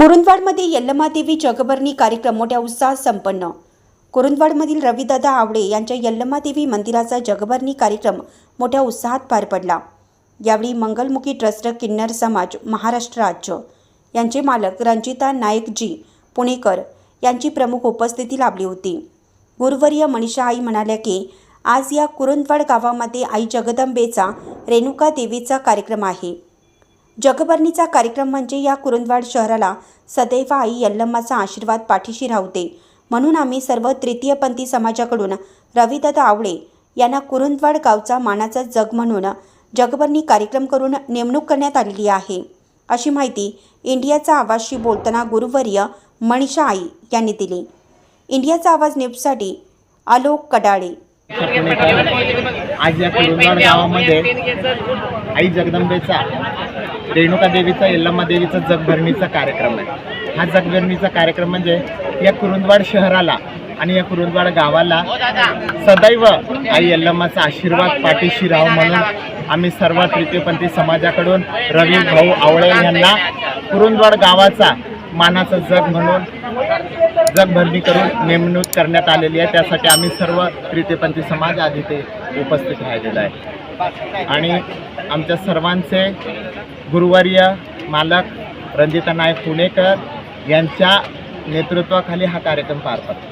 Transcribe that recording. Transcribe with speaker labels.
Speaker 1: कुरुंदवाडमध्ये यल्लमादेवी जगभरणी कार्यक्रम मोठ्या उत्साहात संपन्न. कुरुंदवाडमधील रविदादा आवडे यांच्या यल्लमादेवी मंदिराचा जगभरणी कार्यक्रम मोठ्या उत्साहात पार पडला. यावेळी मंगलमुखी ट्रस्ट किन्नर समाज महाराष्ट्र राज्य यांचे मालक रंजिता नाईकजी पुणेकर यांची प्रमुख उपस्थिती लाभली होती. गुरुवर्य मनीषा आई म्हणाल्या की आज या कुरुंदवाड गावामध्ये आई जगदंबेचा रेणुका देवीचा कार्यक्रम आहे. जगभरणीचा कार्यक्रम म्हणजे या कुरुंदवाड शहराला सदैव आई यल्लम्माचा आशीर्वाद पाठीशी राहते. म्हणून आम्ही सर्व तृतीयपंथी समाजाकडून रविदादा आवळे यांना कुरुंदवाड गावचा मानाचा जग म्हणून जगभरणी कार्यक्रम करून नेमणूक करण्यात आलेली आहे. अशी माहिती इंडियाचा आवाजशी बोलताना गुरुवर्य मनीषा आई यांनी दिली. इंडियाचा आवाज न्यूजसाठी आलोक कडाळे.
Speaker 2: आज या कुरुंदवाड गावामध्ये आई जगदंबेचा रेणुका देवीचा यल्लम्मा देवीचा जगभरणीचा कार्यक्रम आहे. हा जगभरणीचा कार्यक्रम म्हणजे या कुरुंदवाड शहराला आणि या कुरुंदवाड गावाला सदैव आई यल्लम्माचा आशीर्वाद पाठीशी राहो म्हणून आम्ही सर्व तृतीयपंथी समाजाकडून रवी भाऊ आवळे यांना कुरुंदवाड गावाचा मानाचा जग म्हणून जगभरणी करून नेमणूक करण्यात आलेली आहे. त्यासाठी आम्ही सर्व तृतीयपंथी समाज आज इथे उपस्थित राहिलेला आहे. आणि आमच्या सर्वांचे गुरुवर्य मालक रंजिता नायक पुणेकर यांच्या नेतृत्वाखाली हा कार्यक्रम पार पडतो